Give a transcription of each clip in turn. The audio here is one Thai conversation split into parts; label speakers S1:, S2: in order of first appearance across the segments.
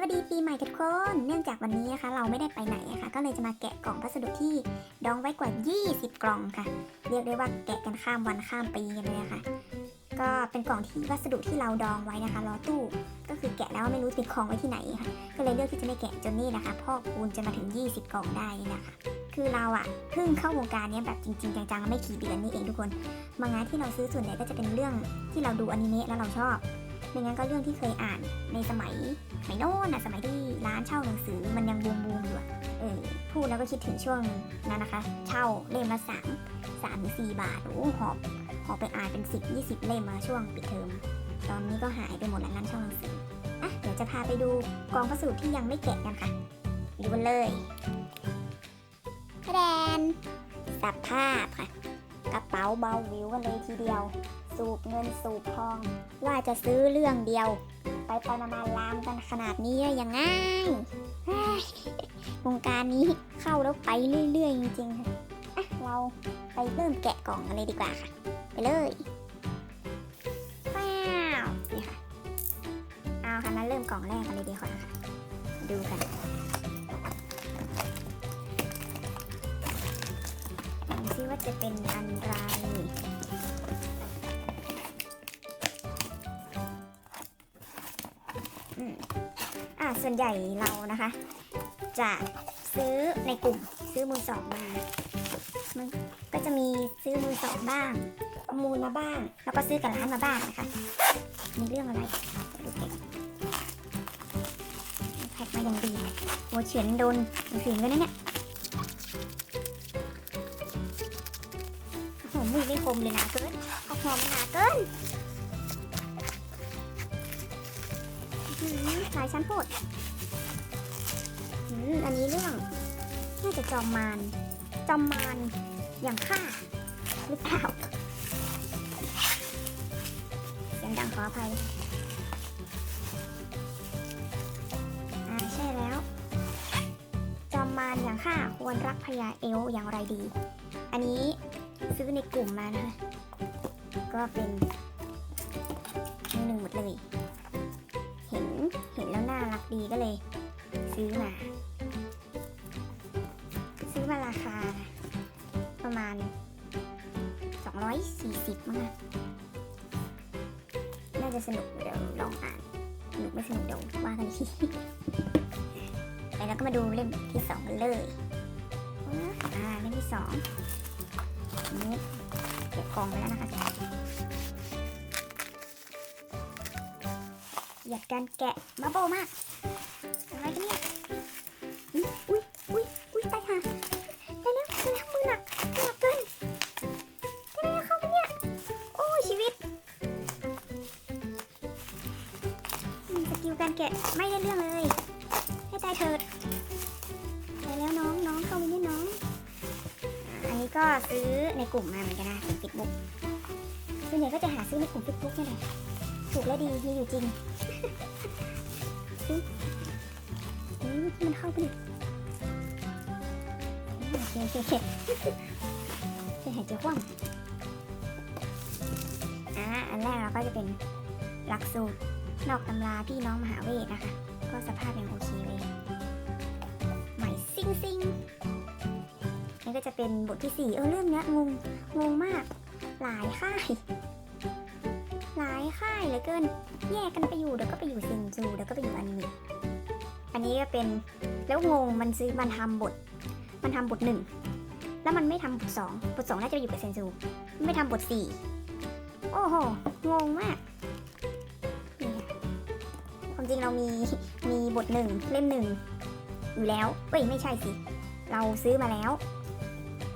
S1: สวัสดีปีใหม่ทุกคน เนื่องจากวันนี้นะคะ เราไม่ได้ไปไหนอะคะ ก็เลยจะมาแกะกล่องพัสดุที่ดองไว้กว่า 20 กล่องค่ะ เรียกได้ว่าแกะกันข้ามวันข้ามปีกันเลยะค่ะ ก็เป็นกล่องที่วัสดุที่เราดองไว้นะคะรอตู้ ก็คือแกะแล้วไม่รู้ติดของไว้ที่ไหนค่ะ ก็เลยเลือกที่จะไม่แกะจนนี่นะคะพ่อคูณจะมาถึง 20 กล่องได้นี่นะคะ คือเราอะเพิ่งเข้าวงการเนี้ยแบบจริงๆจังๆไม่กี่เดือนนี่เองทุกคน มังงะที่เราซื้อส่วนใหญ่ก็จะเป็นเรื่องที่เราดูอนิเมะแล้วเราชอบ ไม่งั้นก็เรื่องที่เคยอ่านในสมัยสมัยโน้นอะสมัยที่ร้านเช่าหนังสือมันยังบูมบูมๆอยู่เออพูดแล้วก็คิดถึงช่วงนั้นนะคะ เช่าเล่มละสามสามสี่บาทโอ้หอบหอบไปอ่านเป็นสิบยี่สิบเล่มมาช่วงปิดเทอมตอนนี้ก็หายไปหมดแล้วร้านเช่าหนังสืออะเดี๋ยวจะพาไปดูกองพัสดุที่ยังไม่แกะกันค่ะดูกันเลยแดนสภาพค่ะกระเป๋าเบาวิวกันเลยทีเดียว สูบเงินสูบทอง ว่าจะซื้อเรื่องเดียว ไปไปมาลามกันขนาดนี้ยังไงวงการนี้เข้าแล้วไปเรื่อยๆจริงๆค่ะอะเราไปเริ่มแกะกล่องกันเลยดีกว่าค่ะ ไปเลยว้าวนี่ค่ะเอาค่ะมาเริ่มกล่องแรกกันเลยดีกว่าค่ะ ดูกันดูซิว่าจะเป็นอะไร ส่วนใหญ่เรานะคะ จะซื้อในกลุ่มซื้อมือสองมา มันก็จะมีซื้อมือสองบ้างประมูลมาบ้าง แล้วก็ซื้อกับร้านมาบ้างนะคะ มีเรื่องอะไรดูแพ็คแพ็คมาอย่างดีหัวเฉียนโดนหนังสือกันนะเนี่ยโอ้โหมือไม่คมเลยนะเกินเอาหอมหนาเกินหลายชั้นโพด อันนี้เรื่องน่าจะจอมมารจอมมารอย่างข้าหรือเปล่าเสียงดังขออภัยอ่าใช่แล้ว จอมมารอย่างข้าควรรักพญาเอลอย่างไรดี อันนี้ซื้อในกลุ่มมานะคะก็เป็นมือหนึ่งหมดเลย เห็นเห็นแล้วน่ารักดีก็เลย ซื้อมา ราคา ประมาณ 240มั้งนะน่าจะสนุกเดี๋ยวลองอ่านสนุกไม่สนุกเดี๋ยวว่ากันอีกทีไปแล้วก็มาดูเล่มที่สองกันเลยอ่าเล่มที่สองอันนี้เก็บกล่องไปแล้วนะคะอยากการแกะบับเบิ้ลมาก แกะไม่ได้เรื่องเลย ให้ตายเถิดได้แล้วน้องน้องเข้าไปนี่น้อง อันนี้ก็ซื้อในกลุ่มมาเหมือนกันนะเฟซบุ๊กส่วนใหญ่ก็จะหาซื้อในกลุ่มเฟซบุ๊กนี่แหละถูกและดีมีอยู่จริงอืมมันเข้าไปดิเคโอเคโอเคจะหายใจคว่ำอ่าอันแรกเราก็จะเป็นหลักสูตร นอกตำราพี่น้องมหาเวทนะคะ ก็สภาพยังโอเคเลยใหม่ซิงซิงนี่ก็จะเป็นบทที่สี่เออเรื่องเนี้ยงงงงมาก หลายค่าย หลายค่ายเหลือเกิน แยกกันไปอยู่เดี๋ยวก็ไปอยู่เซนจูเดี๋ยวก็ไปอยู่อนิเมะอันนี้ก็เป็นแล้วงงมันซื้อมันทำบท มันทำบทหนึ่งแล้วมันไม่ทำบทสองบทสองน่าจะไปอยู่กับเซนซู ไม่ทำบทสี่โอ้โหงงมาก ริงเรามีมีบทหนึ่งเล่มหนึ่งอยู่แล้วเอ้ยไม่ใช่สิ เราซื้อมาแล้ว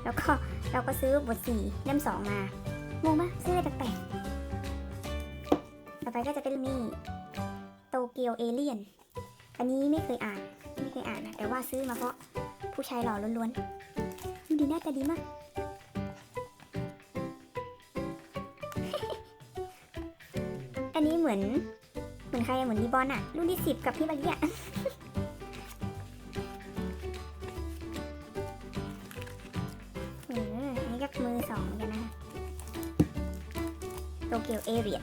S1: แล้วก็เราก็ซื้อบทสี่เล่มสองมางงมาซื้ออะไรแปลกๆต่อไปก็จะเป็นนี่โตเกียวเอเลียนอันนี้ไม่เคยอ่านไม่เคยอ่านนะแต่ว่าซื้อมาเพราะผู้ชายหล่อล้วนๆดูดีหน้าตาดีมากอันนี้เหมือน เหมือนใครอะเหมือนดีบอลอะรุ่นที่สิบกับพี่บาเกียอออันนี้ก็มือสองกันนะโตเกียวเอเรีย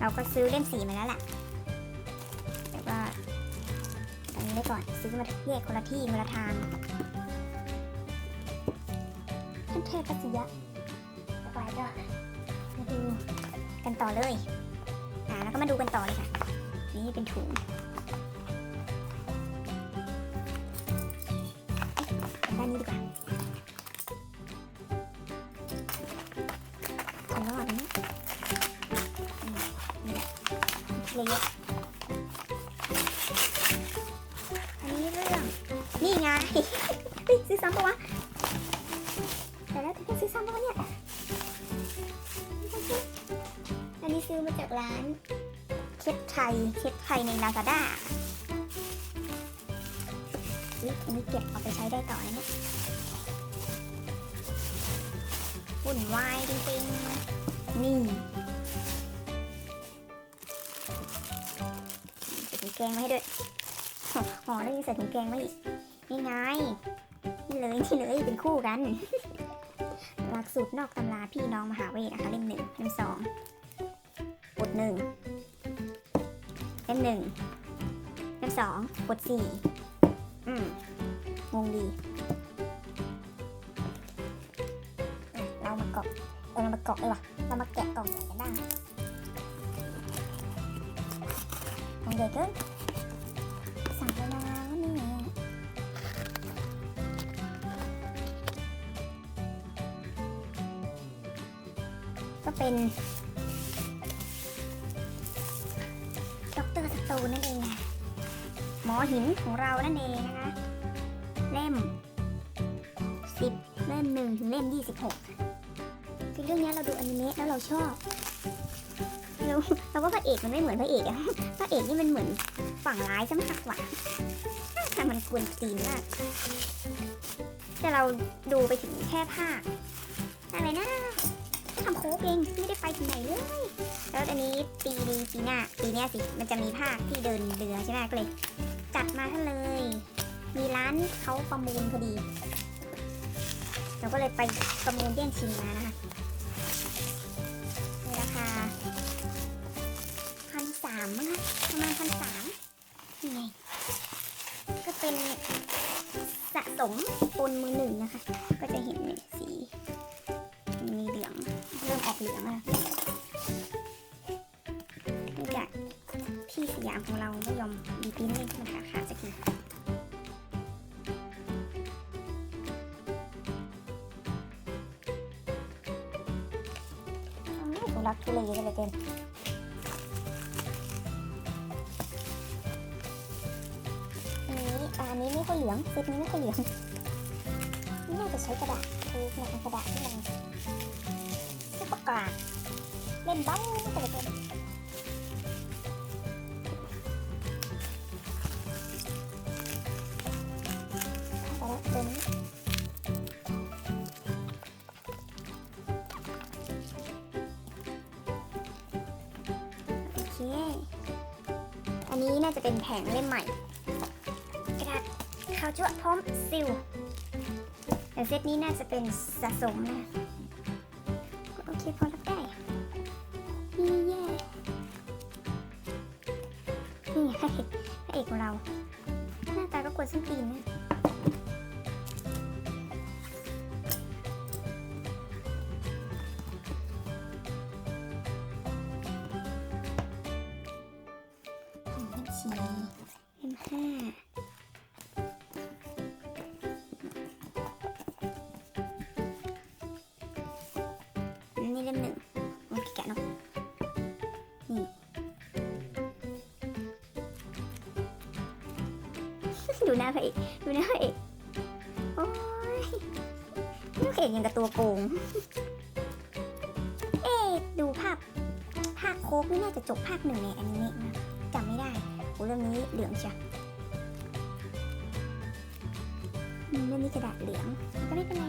S1: เราก็ซื้อเล่มสีมาแล้วแหละแต่ว่าไว้ก่อนซื้อมาแยกคนละที่คนละทางท่านเทพปัสยะไปก็มาดูกันต่อเลยาแล้วก็มาดูกันต่อเลยค่ะ นี่เป็นถุงด้านนี้ดีกว่าถุงรอดนี้เยอะอันนี้เรื่อง นี่ไงซื้อซ้ำปะวะ ซื้อมาจากร้านเช็ดไทยเช็ดไทยในลาซาด้าอุ๊ยอันนี้เก็บเอาไปใช้ได้ต่อนะเนี่ยวุ่นวายจริงๆ นี่ใส่ถุงแกงมาให้ด้วยห่อแล้วยังใส่ถุงแกงมาอีก นี่ไง นี่เลยนี่เลยเป็นคู่กันหลักสูตรนอกตำราพี่น้องมหาเวทนะคะเล่มหนึ่งเล่มสอง หนึ่งเล่มหนึ่งเล่มสองบทสี่อืมงงดีอะเรามาเกาะเออเรามาเกาะเลยวะเรามาแกะกล่องใหญ่กันบ้างกล่องใหญ่เกินสั่งไปแล้วนี่ก็เป็น หมอหินของเรานั่นเองนะคะ เล่ม 10 เล่มหนึ่งถึงเล่ม 26 คือเรื่องนี้เราดูอนิเมะแล้วเราชอบเราเราว่าพระเอกมันไม่เหมือนพระเอกอะพระเอกนี่มันเหมือนฝั่งร้ายซะมากกว่าแต่มันกวนตีนมาก แต่เราดูไปถึงแค่ภาคอะไรนะทำโค้กเองไม่ได้ไปถึงไหนเลยแล้วอันนี้ปีนี้ปีหน้าปีเนี้ยสิ มันจะมีภาคที่เดินเรือใช่ไหมก็เลย จัดมาท่านเลย มีร้านเขาประมูลพอดี เราก็เลยไปประมูลแย่งชิงมานะคะในราคาพันสามมั้งคะประมาณพันสามนี่ไงก็เป็นสะสมปนมือหนึ่งนะคะ ก็จะเห็นนสีมีเหลืองเริ่มออกเหลืองแล้วเนื่องจากพี่สยามของเราไม่ยอมดีปิ้นขาด รักทุเลกันเลยเกินอันนี้อ่าอันนี้ไม่ค่อยเหลืองเซตนี้ไม่ค่อยเหลืองนี่น่าจะใช้กระดาษคือเนี่ยเป็นกระดาษที่มันซุปเปอร์กลาดเล่นบ้างไม่ค่อยเหลือเกิน เซตนี้น่าจะเป็นสะสมนะโอเคพอรับได้นี่แย่นี่พระเอกพระเอกของเรา หน้าตาก็กวนส้นตีนนะ ตัวโกง เอ๊ดูภาพ ภาคโค้กนี่น่าจะจบภาคหนึ่งในอนิเมะนะจำไม่ได้โอ้เรื่องนี้เหลืองเชียวอืมเรื่องนี้กระดาษเหลืองก็ไม่เป็นไร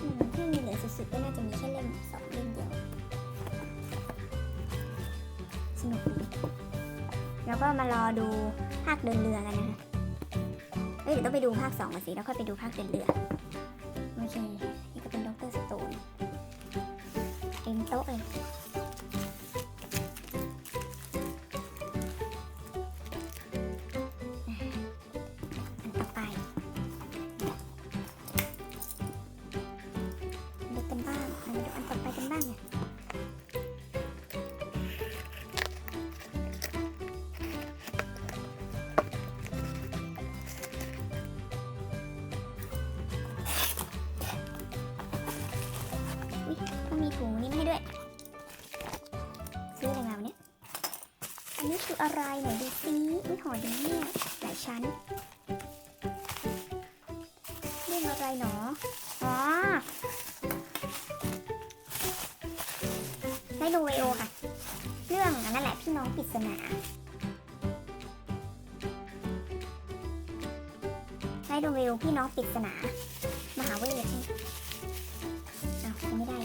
S1: อืมที่มีเหลืองสุดๆก็น่าจะมีแค่เล่มสองเล่มเดียวสนุกดีแล้วก็มารอดูภาคเดินเรือกันนะคะ ดี๋ยวต้องไปดูภาคสองก่อนสิแล้วค่อยไปดูภาคเดินเรือน อะไรไหนดูซิอุ้ยหอดีเนี่ยหลายชั้นเรื่องอะไรหนออ๋อไดโนเวโอค่ะ เรื่องนั่นแหละพี่น้องปริศนาไดโนเวโอพี่น้องปริศนามหาเวทใช่ไหมอ้าวยังไม่ได้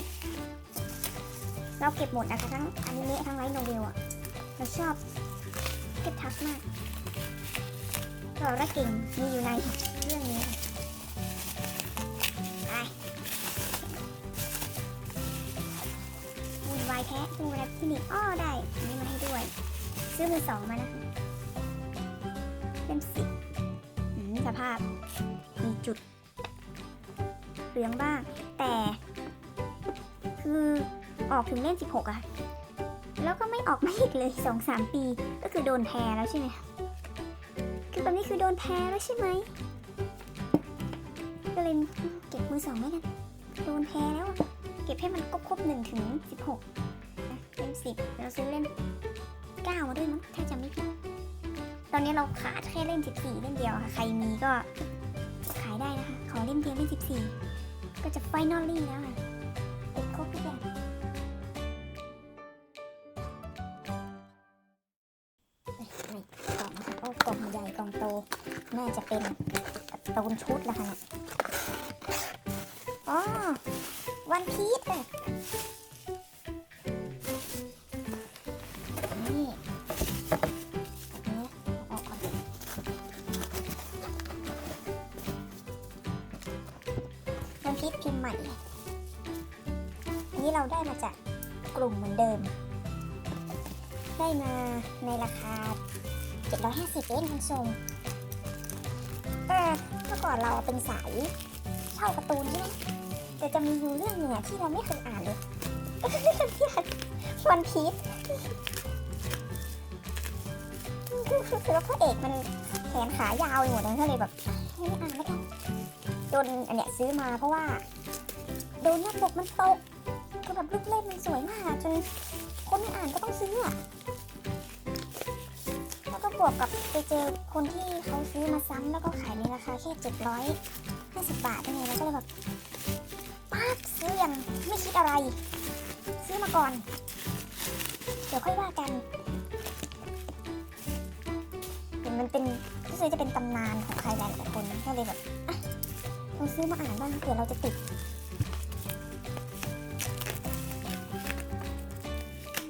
S1: เราเก็บหมดนะคะทั้งอนิเมะทั้งไลท์โนเวลอะเราชอบ ก็บทักมากเราได้เก่งมีอยู่ในเรื่องนี้ไปวุ่นวายแท้วุ่นวาที่นี่อ้อได้นนี้มาให้ด้วย ซื้อมือสองมานะคะเป็นสิบสภาพ มีจุด เหลืองบ้าง แต่ คือออกถึงเล่ม16อะ แล้วก็ไม่ออกมาอีกเลย 2-3 ปี ก็คือโดนแพ้แล้วใช่ไหมคือตอนนี้คือโดนแพ้แล้วใช่ไหมก็เลยเก็บมือสองไว้กันโดนแพ้แล้ว เก็บให้มันครบครบหนึ่งถึงสิบหกเล่มสิบเราซื้อเล่มเก้ามาด้วยมั้งถ้าจำไม่ผิดตอนนี้เราขาดแค่เล่มสิบสี่เล่มเดียวค่ะ ใครมีก็ขายได้นะคะ ขอเล่มเดียวเล่มสิบสี่ก็จะไฟนอลลี่แล้วค่ะเก็บครบทุกอย่าง โดนชุดแล้วค่ะเนี่ย ก่อนเราเป็นสายเช่าการ์ตูนใช่ไหมแต่จะมีอยู่เรื่องหนึ่งที่เราไม่เคยอ่านเลยวันพีชคือคือแล้วพระเอกมันแขนขายาวไปหมดเลยก็เลยแบบไม่อ่านแล้วกันโดนอันเนี้ยซื้อมาเพราะว่าโดนหน้าปกมันตกคือแบบลูกเล่นมันสวยมากจนคนไม่อ่านก็ต้องซื้ออะ บวกกับไปเจอคนที่เขาซื้อมาซ้ำแล้วก็ขายในราคาแค่750บาทเท่านั้นแล้วก็เลยแบบป้าบซื้อยังไม่คิดอะไร ซื้อมาก่อน เดี๋ยวค่อยว่ากันเห็นมันเป็นรู้สึกจะเป็นตำนานของใครหลายๆคนก็เลยแบบอะลองซื้อมาอ่านบ้างเผื่อเราจะติด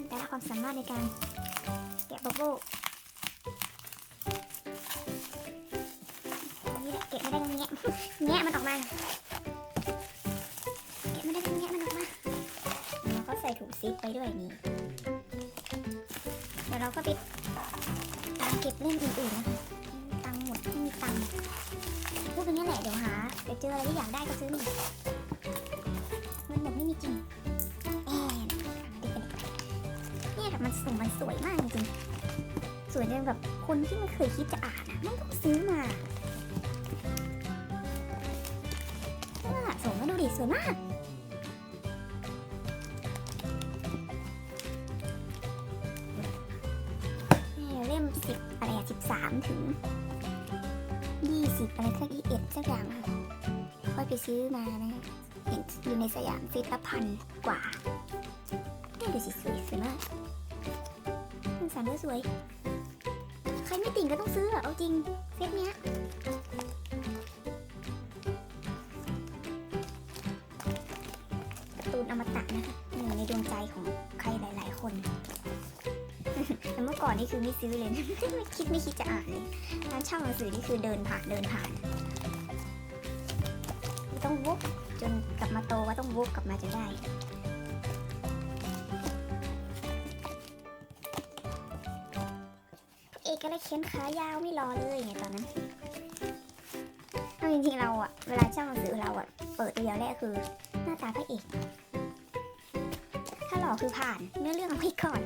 S1: ได้รับความสามารถในการแกะบับเบิ้ แงะมันออกมาเก็บไม่ได้ก็แงะมันออกมาแล้วก็ใส่ถุงซิปไปด้วยนี่เดี๋ยวเราก็ไปตามเก็บเล่มอื่นๆนะคะตังหมดไม่มีตังพูดไปนี่แหละเดี๋ยวหาเดี๋ยวเจออะไรที่อยากได้ก็ซื้อนี่มันหมดไม่มีจริงแอนนเนี่ยแต่มันส่งมันสวยมากจริงสวยจนแบบคนที่ไม่เคยคิดจะ วยมาก เล่มสิบอะไรอะสิบสามถึงยี่สิบอะไรสักยี่เอ็ดสักอย่างค่อยไปซื้อมานะเห็นอยู่ในสยามฟิตละพันกว่านี่ดูสิสวยสวยมากมันสันด้วยสวย ใครไม่ติ่งก็ต้องซื้อเอาจริงเซตเนี้ย นี่คือไม่ซื้อเลยไม่คิดไม่คิดจะอ่านเลยร้านเช่าหนังสือนี่คือเดินผ่านเดินผ่าน ต้องวุบจนกลับมาโตก็ต้องวุบกลับมาจนได้เอกอะไรเขียนขายาวไม่รอเลยไงตอนนั้นเอาจริงๆเราอะเวลาเช่าหนังสือเราอะเปิดตัวอย่างแรกคือ หน้าตาพระเอกออคือผ่านเนื้อเรื่องเอาไว้ก่อน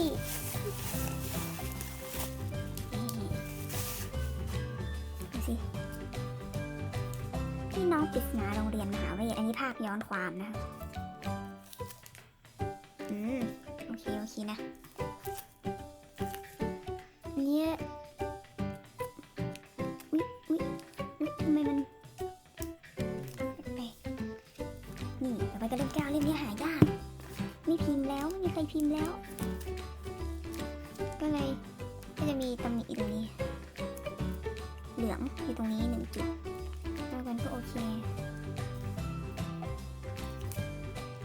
S1: นี่ที่นี่ดูสิพี่น้องปริศนาโรงเรียนมหาเวทอันนี้ภาพย้อนความนะอืมโอเค โอเคนะเนี่ยอุ๊ยอุ๊ยอุ๊ยทำไมมันแปลกนี่ต่อไปก็เล่มเก้าเล่มนี้หายากไม่พิมพ์แล้วไม่มีใครพิมพ์แล้ว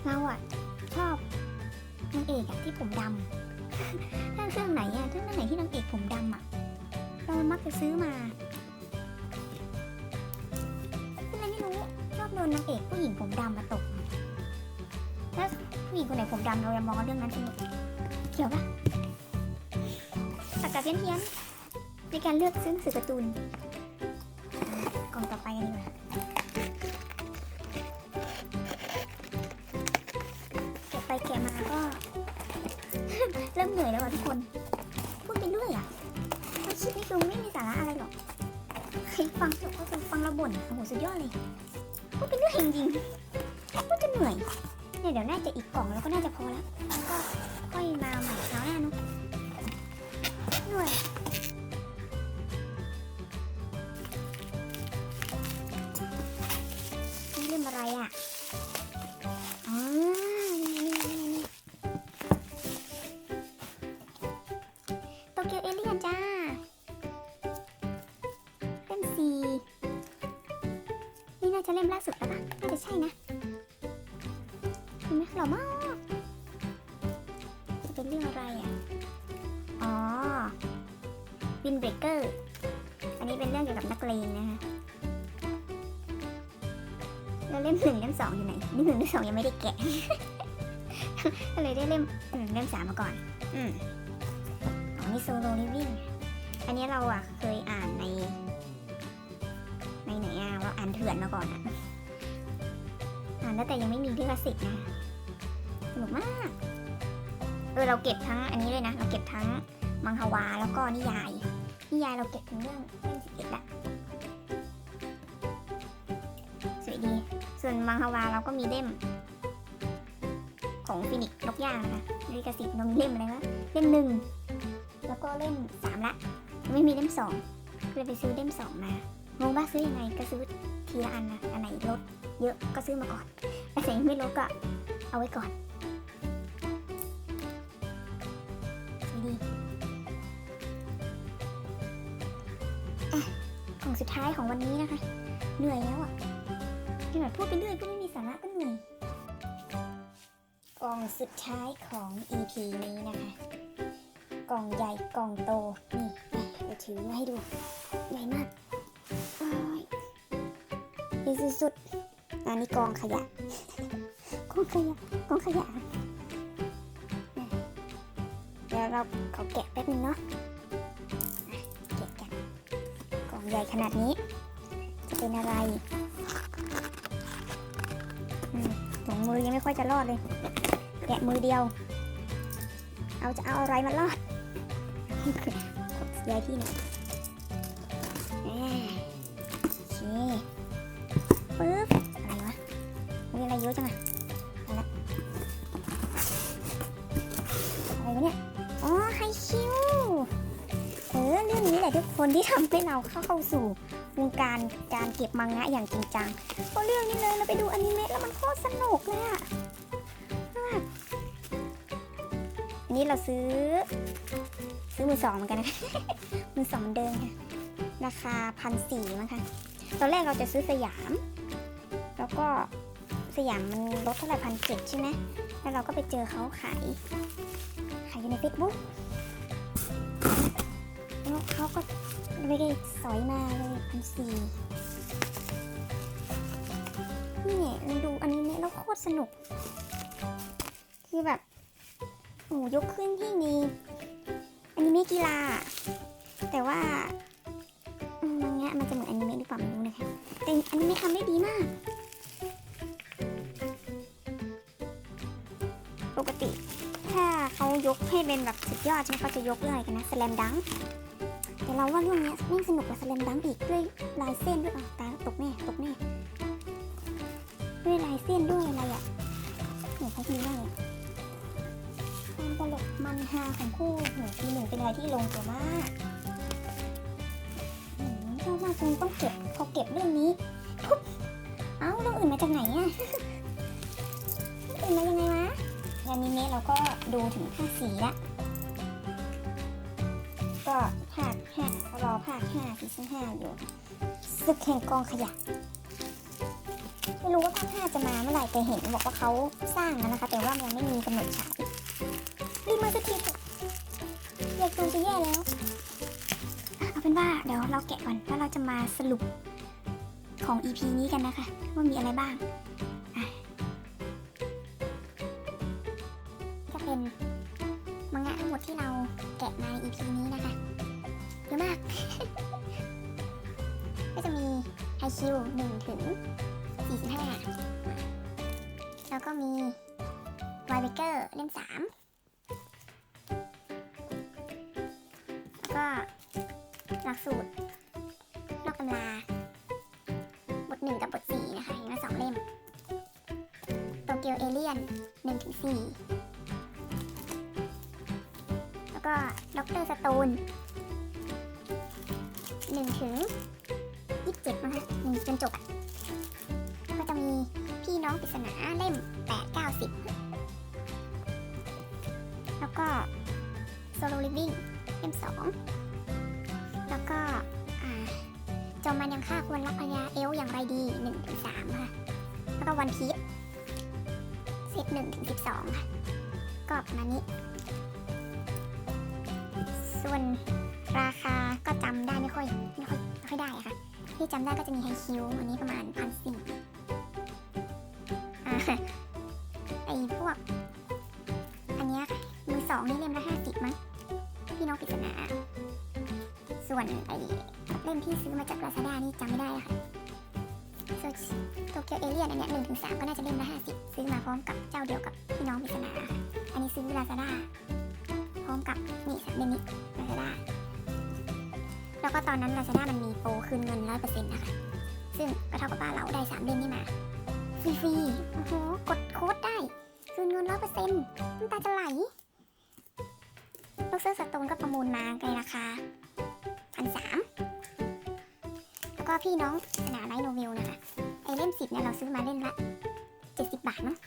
S1: เราอะชอบนางเอกอะที่ผมดำถ้าเรื่องไหนอะถ้าเรื่องไหนที่นางเอกผมดำอะเรามักจะซื้อมาเป็นไรไม่รู้ชอบโดนนางเอกผู้หญิงผมดำมาตกถ้าผู้หญิงคนไหนผมดำเราจะมองเรื่องนั้นสนุกเกี่ยวปะตักกะเพี้ยนเพี้ยนๆในการเลือกซื้อหนังสือการ์ตูนกล่องต่อไปกันดีกว่า คือไม่มีสาระอะไรหรอกใครฟังจบก็คือฟังเราบ่นโอ้โหสุดยอดเลยพูดไปเรื่อยจริงๆพูดจะเหนื่อยเนี่ยเดี๋ยวน่าจะอีกกล่องแล้วก็น่าจะพอแล้วแล้วก็ค่อยมาใหม่คราวหน้าเนุ๊เหนื่อยนี่เรื่องอะไรอะอ๋อนี่นี่โตเกียวเอเลียนจ้า จะเล่มล่าสุดแล้วปะน่าจะใช่นะเห็นไหมหล่อมาก จะเป็นเรื่องอะไรอะ อ๋อวินเบรกเกอร์ อันนี้เป็นเรื่องเกี่ยวกับนักเลงนะคะแล้วเล่มหนึ่งเล่มสองอยู่ไหนนี่หนึ่งเล่มสองยังไม่ได้แกะก็เลยได้เล่มเล่มสามมาก่อน อืมอ๋อนี่โซโลลิวิ่งอันนี้เราอะเคยอ่านใน เถื่อนมาก่อนอะอ่านแล้วแต่ยังไม่มีลิขสิทธิ์นะ สนุกมาก เออเราเก็บทั้งอันนี้เลยนะ เราเก็บทั้งมังฮวาแล้วก็นิยาย นิยายเราเก็บถึงเรื่องเล่มสิบเอ็ดละสวยดี ส่วนมังฮวาเราก็มีเล่ม ของฟินิกซ์นกย่างนะคะลิขสิทธิ์เรามีเล่มอะไรวะเล่มหนึ่งแล้วก็เล่มสามละ ไม่มีเล่มสองเลยไปซื้อเล่มสองมางงว่าซื้อยังไงก็ซื้อ ทีละอันนะ อันไหนลดเยอะก็ซื้อมาก่อนแต่สิ่งไม่ลดก็เอาไว้ก่อนดีอะกล่องสุดท้ายของวันนี้นะคะ เหนื่อยแล้วอะที่แบบพูดไปเรื่อยพูดไม่มีสาระก็เหนื่อยกล่องสุดท้ายของ EP นี้นะคะกล่องใหญ่กล่องโต นี่ไปถือมาให้ดู ใหญ่มาก สุดๆอันนี้กองขยะ กองขยะ กองขยะ เดี๋ยวเราเขอแกะแป๊บนึงเนาะแกะกันกองใหญ่ขนาดนี้ จะเป็นอะไรอืมงมือยังไม่ค่อยจะรอดเลย แกะมือเดียว เอาจะเอาอะไรมารอดย้ายที่หน ที่ทำให้เราเข้าเข้าสู่วงการการเก็บมังงะอย่างจริงจังเพราะเรื่องนี้เลยเราไปดูอนิเมะแล้วมันโคตรสนุกเลยอะนนี้เราซื้อ ซื้อมือสองเหมือนกันนะมือสองเหมือนเดิมค่ะราคาพันสี่มั้งคะตอนแรกเราจะซื้อสยาม แล้วก็สยามมันลดเท่าไหร่พันเจ็ดใช่ไหมแล้วเราก็ไปเจอเขาขายขายอยู่ในเฟซบุ๊กแล้วเขาก็ ไม่ได้สอยมาเลยพันสี่นี่มันดูอันิเมะแล้วโคตรสนุก คือแบบโอ้ยกขึ้นที่มีอนิเมะกีฬา แต่ว่าอืมมังงะมันจะเหมือนอนิเมะหรือเปล่าไม่รู้นะคะ แต่อนิเมะทำได้ดีมาก ปกติ ถ้าเขายกให้เป็นแบบสุดยอดใช่ไหมเขาจะยกเรื่องอะไรกันนะ สแลมดัง แต่เราว่าเรื่องเนี้ยยิ่งสนุกกว่าสแลมดังอีกด้วยลายเส้นด้วยอะตาตกแน่ตกแน่ด้วยลายเส้นด้วยอะไรอะเหมือนเขาดีมากเลยความตลกมันฮาของคู่หนูทีหนึ่งเป็นอะไรที่ลงตัวมากอืมชอบมากจนต้องเก็บพอเก็บเรื่องนี้ปุ๊บเอ้าเรื่องอื่นมาจากไหนอะรื่องอื่นมายังไงวะอนิเมะเราก็ดูถึงภาคสีละ ภาคห้าซีซั่นห้าอยู่ศึกแห่งกองขยะไม่รู้ว่าภาคห้าจะมาเมื่อไหร่แต่เห็นบอกว่าเขาสร้างแล้วนะคะ แต่ว่ายังไม่มีกำหนดฉายรีบมาสักทีอะอยากดูจะแย่แล้ว เอาเป็นว่าเดี๋ยวเราแกะก่อนแล้วเราจะมาสรุปของ EP นี้กันนะคะ ว่ามีอะไรบ้าง ก็ด็อกเตอร์สโตนหนึ่งถึงยี่สิบเจ็ดมั้งคะหนึ่งจนจบอะก็จะมีพี่น้องปริศนาเล่มแปดเก้าสิบแล้วก็โซโลลิฟวิ่งเล่มสองแล้วก็จอมมันยังฆ่าควรรักพญาเอลอย่างไรดีหนึ่งถึงสามค่ะ แล้วก็วันพีชเซตหนึ่งถึงสิบสองค่ะ ก็ประมาณนี้ จำได้ไม่ค่อยไม่ค่อยไม่ค่อยได้อะค่ะที่จำได้ก็จะมีไฮคิวอันนี้ประมาณพันสี่อ่าไอพวก อันเนี้ยค่ะมือสองนี่เล่มละห้าสิบมั้งพี่น้องปริศนา ส่วนไอเล่มที่ซื้อมาจากลาซาด้านี่จำไม่ได้อะค่ะส่วนโตเกียวเอเลียนอันเนี้ยหนึ่งถึงสามก็น่าจะเล่มละห้าสิบซื้อมาพร้อมกับเจ้าเดียวกับพี่น้องปริศนาค่ะอันนี้ซื้อลาซาด้าพร้อมกับนี่เล่มนี้ลาซาด้า แล้วก็ตอนนั้นลาซาด้ามันมีโปรคืนเงินร้อยเปอร์เซ็นต์นะคะ ซึ่งก็เท่ากับว่าเราได้สามเดือนนี่มา ฟรีๆ โอ้โห กดโค้ดได้ คืนเงินร้อยเปอร์เซ็นต์น้ำตาจะไหล ลูกเสื้อสโตนก็ประมูลมาในราคาพันสามแล้วก็พี่น้องสนาไลโนเวลนะคะไอเล่มสิบเนี่ยเราซื้อมาเล่มละเจ็ดสิบบาทมั้ง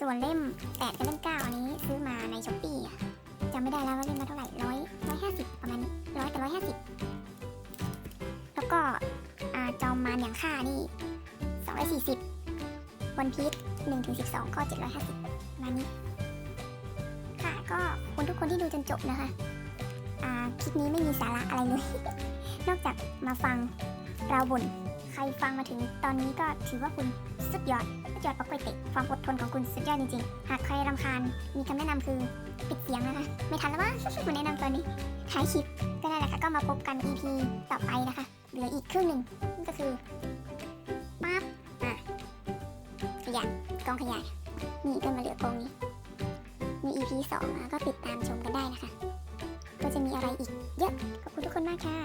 S1: ส่วนเล่มแปดกับเล่มเก้าอันนี้ซื้อมาในช้อปปี้อะำไม่ได้แล้วว่าเล่นมาเท่าไหร่ร้อยร้อยห้าสิบประมาณนี้ร้อยกับร้อยห้าสิบแล้วก็จอมมารอย่างค่านี่สองร้อยสี่สิบวันพีชหนึ่งถึงสิบสองก็เจ็ดร้อยห้าสิบประมาณนี้ ค่ะก็คุณทุกคนที่ดูจนจบนะคะคลิปนี้ไม่มีสาระอะไรเลย นอกจากมาฟังเราบ่นใครฟังมาถึงตอนนี้ก็ถือว่าคุณสุดยอดสุดยอดปกตะความอดทนของคุณสุดยอดจริงๆ หากใครรำคาญมีคำแนะนำคือ ปิดเสียงนะคะ ไม่ทันแล้วว่ามาแนะนำตอนนี้ท้ายคลิปก็นั่นแหละค่ะ ก็มาพบกัน EP ต่อไปนะคะ เหลืออีกครึ่งหนึ่งนั่นก็คือปั๊บอะขยะกองขยะนี่ก็มาเหลือกองนี้มี EP สองนะก็ติดตามชมกันได้นะคะ ก็จะมีอะไรอีกเยอะขอบคุณทุกคนมากค่ะ